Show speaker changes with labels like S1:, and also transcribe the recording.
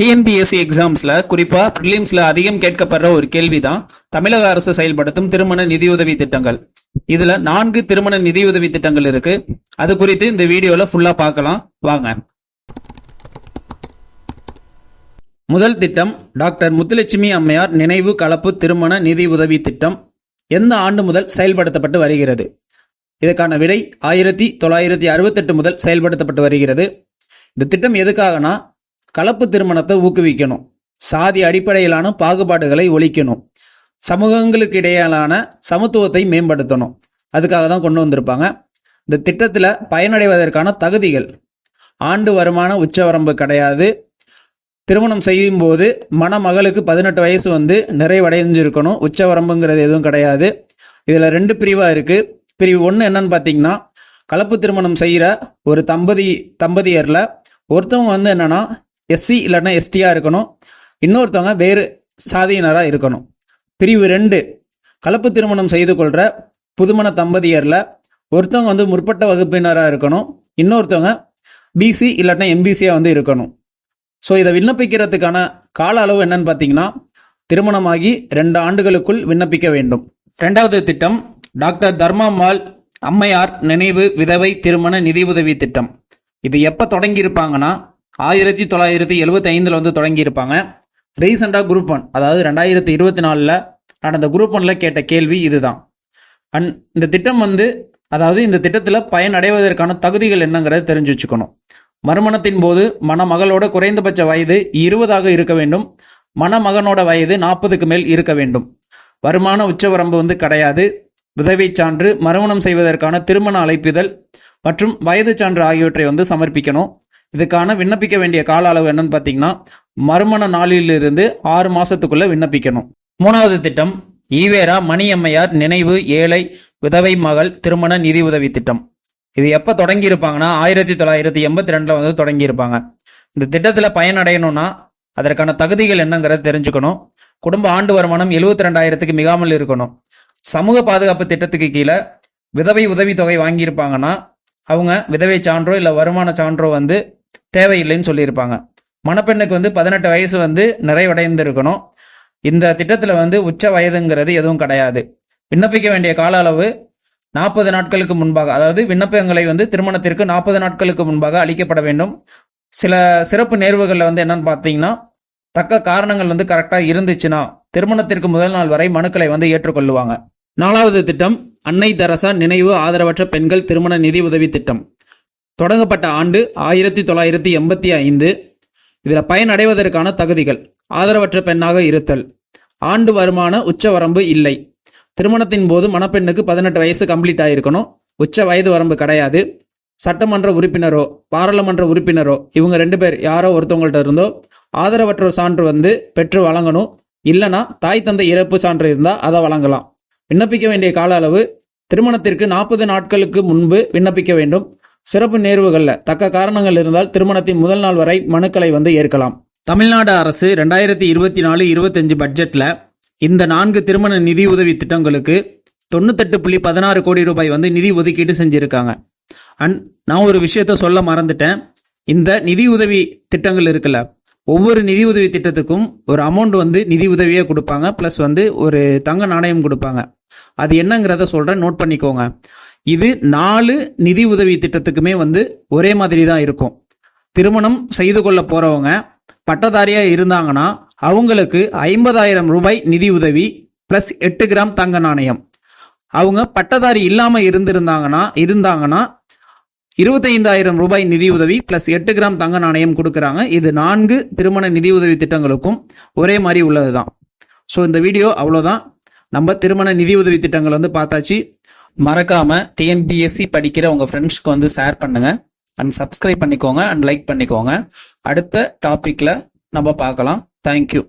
S1: TNPSC எக்ஸாம்ஸ்ல குறிப்பா ப்ரிலிம்ஸ்ல அதிகம் கேட்கப்படுற ஒரு கேள்விதான் தமிழக அரசு செயல்படுத்தும் திருமண நிதியுதவி திட்டங்கள். இதுல நான்கு திருமண நிதியுதவி திட்டங்கள் இருக்கு. அது குறித்து இந்த வீடியோல ஃபுல்லா பார்க்கலாம். வாங்க. முதல் திட்டம் டாக்டர் முத்துலட்சுமி அம்மையார் நினைவு கலப்பு திருமண நிதி உதவி திட்டம். எந்த ஆண்டு முதல் செயல்படுத்தப்பட்டு வருகிறது? இதற்கான விடை ஆயிரத்தி தொள்ளாயிரத்தி அறுபத்தெட்டு முதல் செயல்படுத்தப்பட்டு வருகிறது. இந்த திட்டம் எதுக்காகனா கலப்பு திருமணத்தை ஊக்குவிக்கணும். சாதி அடிப்படையிலான பாகுபாடுகளை ஒழிக்கணும். சமூகங்களுக்கு இடையிலான சமத்துவத்தை மேம்படுத்தணும். அதுக்காக தான் கொண்டு வந்திருப்பாங்க. இந்த திட்டத்தில் பயனடைவதற்கான தகுதிகள். ஆண்டு வருமான உச்சவரம்பு கிடையாது. திருமணம் செய்யும் போது மணமகளுக்கு பதினெட்டு வயசு வந்து நிறைவடைஞ்சிருக்கணும். உச்சவரம்புங்கிறது எதுவும் கிடையாது. இதில் ரெண்டு பிரிவாக இருக்குது பிரிவு ஒன்று என்னன்னு பார்த்தீங்கன்னா கலப்பு திருமணம் செய்கிற ஒரு தம்பதி தம்பதியரில் ஒருத்தவங்க வந்து என்னென்னா எஸ்சி இல்லைன்னா எஸ்டியாக இருக்கணும். இன்னொருத்தவங்க வேறு சாதியினராக இருக்கணும். பிரிவு ரெண்டு கலப்பு திருமணம் செய்து கொள்கிற புதுமண தம்பதியரில் ஒருத்தவங்க வந்து முற்பட்ட வகுப்பினராக இருக்கணும். இன்னொருத்தவங்க பிசி இல்லாட்டினா எம்பிசியாக வந்து இருக்கணும். ஸோ இதை விண்ணப்பிக்கிறதுக்கான கால அளவு என்னன்னு பார்த்தீங்கன்னா திருமணமாகி ரெண்டு ஆண்டுகளுக்குள் விண்ணப்பிக்க வேண்டும். ரெண்டாவது திட்டம் டாக்டர் தர்மாம்மாள் அம்மையார் நினைவு விதவை திருமண நிதியுதவி திட்டம். இது எப்போ தொடங்கியிருப்பாங்கன்னா ஆயிரத்தி தொள்ளாயிரத்தி எழுபத்தி ஐந்தில் வந்து தொடங்கியிருப்பாங்க. ரீசெண்டாக குரூப் ஒன் அதாவது ரெண்டாயிரத்தி இருபத்தி நாலில் நடந்த குரூப் ஒன்ல கேட்ட கேள்வி இதுதான். அண்ட் இந்த திட்டம் வந்து அதாவது இந்த திட்டத்தில் பயனடைவதற்கான தகுதிகள் என்னங்கிறத தெரிஞ்சு வச்சுக்கணும். மறுமணத்தின் போது மணமகளோட குறைந்தபட்ச வயது இருபதாக இருக்க வேண்டும். மணமகனோட வயது நாற்பதுக்கு மேல் இருக்க வேண்டும். வருமான உச்சவரம்பு வந்து கிடையாது. விதவை சான்று மறுமணம் செய்வதற்கான திருமண அழைப்பிதழ் மற்றும் வயது சான்று ஆகியவற்றை வந்து சமர்ப்பிக்கணும். இதுக்கான விண்ணப்பிக்க வேண்டிய கால அளவு என்னன்னு பார்த்தீங்கன்னா மறுமண நாளிலிருந்து ஆறு மாசத்துக்குள்ள விண்ணப்பிக்கணும். மூணாவது திட்டம் ஈவேரா மணியம்மையார் நினைவு ஏழை விதவை மகள் திருமண நிதி உதவி திட்டம். இது எப்போ தொடங்கியிருப்பாங்கன்னா ஆயிரத்தி தொள்ளாயிரத்தி எண்பத்தி ரெண்டில் வந்து தொடங்கியிருப்பாங்க. இந்த திட்டத்தில் பயனடையணும்னா அதற்கான தகுதிகள் என்னங்கிறத தெரிஞ்சுக்கணும். குடும்ப ஆண்டு வருமானம் எழுபத்தி ரெண்டாயிரத்துக்கு மிகாமல் இருக்கணும். சமூக பாதுகாப்பு திட்டத்துக்கு கீழே விதவை உதவித்தொகை வாங்கியிருப்பாங்கன்னா அவங்க விதவை சான்றோ இல்லை வருமான சான்றோ வந்து தேவையில்லைன்னு சொல்லியிருப்பாங்க. மணப்பெண்ணுக்கு வந்து பதினெட்டு வயசு வந்து நிறைவடைந்திருக்கணும். இந்த திட்டத்தில் வந்து உச்ச வயதுங்கிறது எதுவும் கிடையாது. விண்ணப்பிக்க வேண்டிய கால அளவு நாற்பது நாட்களுக்கு முன்பாக அதாவது விண்ணப்பங்களை வந்து திருமணத்திற்கு நாற்பது நாட்களுக்கு முன்பாக அளிக்கப்பட வேண்டும். சில சிறப்பு நேர்வுகளில் வந்து என்னன்னு பார்த்தீங்கன்னா தக்க காரணங்கள் வந்து கரெக்டாக இருந்துச்சுன்னா திருமணத்திற்கு முதல் நாள் வரை மனுக்களை வந்து ஏற்றுக்கொள்ளுவாங்க. நாலாவது திட்டம் அன்னை தெரசா நினைவு ஆதரவற்ற பெண்கள் திருமண நிதி உதவி திட்டம். தொடங்கப்பட்ட ஆண்டு ஆயிரத்தி தொள்ளாயிரத்தி எண்பத்தி ஐந்து. இதில் பயனடைவதற்கான தகுதிகள் ஆதரவற்ற பெண்ணாக இருத்தல். ஆண்டு வருமான உச்சவரம்பு இல்லை. திருமணத்தின் போது மணப்பெண்ணுக்கு பதினெட்டு வயசு கம்ப்ளீட் ஆகிருக்கணும் உச்ச வயது வரம்பு கிடையாது. சட்டமன்ற உறுப்பினரோ பாராளுமன்ற உறுப்பினரோ இவங்க ரெண்டு பேர் யாரோ ஒருத்தவங்கள்ட்ட இருந்தோ ஆதரவற்றோர் சான்று வந்து பெற்று வழங்கணும். இல்லைனா தாய் தந்தை இறப்பு சான்று இருந்தால் அதை வழங்கலாம். விண்ணப்பிக்க வேண்டிய கால அளவு திருமணத்திற்கு நாற்பது நாட்களுக்கு முன்பு விண்ணப்பிக்க வேண்டும். சிறப்பு நேர்வுகளில் தக்க காரணங்கள் இருந்தால் திருமணத்தின் முதல் நாள் வரை மனுக்களை வந்து ஏற்கலாம். தமிழ்நாடு அரசு ரெண்டாயிரத்தி இருபத்தி நாலு இருபத்தஞ்சு பட்ஜெட்டில் இந்த நான்கு திருமண நிதி உதவி திட்டங்களுக்கு தொண்ணூத்தெட்டு புள்ளி பதினாறு கோடி ரூபாய் வந்து நிதி ஒதுக்கீடு செஞ்சுருக்காங்க. அண்ட் நான் ஒரு விஷயத்த சொல்ல மறந்துட்டேன். இந்த நிதி உதவி திட்டங்கள் இருக்குல்ல ஒவ்வொரு நிதி உதவி திட்டத்துக்கும் ஒரு அமௌண்ட் வந்து நிதி உதவியே கொடுப்பாங்க. ப்ளஸ் வந்து ஒரு தங்க நாணயம் கொடுப்பாங்க. அது என்னங்கிறத சொல்கிறேன் நோட் பண்ணிக்கோங்க. இது நாலு நிதி உதவி திட்டத்துக்குமே வந்து ஒரே மாதிரி தான் இருக்கும். திருமணம் செய்து கொள்ள போகிறவங்க பட்டதாரியாக இருந்தாங்கன்னா அவங்களுக்கு ஐம்பதாயிரம் ரூபாய் நிதி உதவி ப்ளஸ் எட்டு கிராம் தங்க நாணயம். அவங்க பட்டதாரி இல்லாமல் இருந்திருந்தாங்கன்னா இருந்தாங்கன்னா இருபத்தைந்தாயிரம் ரூபாய் நிதி உதவி ப்ளஸ் எட்டு கிராம் தங்க நாணயம் கொடுக்குறாங்க. இது நான்கு திருமண நிதி உதவி திட்டங்களுக்கும் ஒரே மாதிரி உள்ளது தான் ஸோ இந்த வீடியோ அவ்வளோதான் நம்ம திருமண நிதி உதவி திட்டங்கள் வந்து பார்த்தாச்சு. மறக்காம டிஎன்பிஎஸ்சி படிக்கிற உங்க ஃப்ரெண்ட்ஸ்க்கு வந்து ஷேர் பண்ணுங்க. அண்ட் சப்ஸ்கிரைப் பண்ணிக்கோங்க அண்ட் லைக் பண்ணிக்கோங்க. அடுத்த டாபிக்ல நம்ம பார்க்கலாம். தேங்க்யூ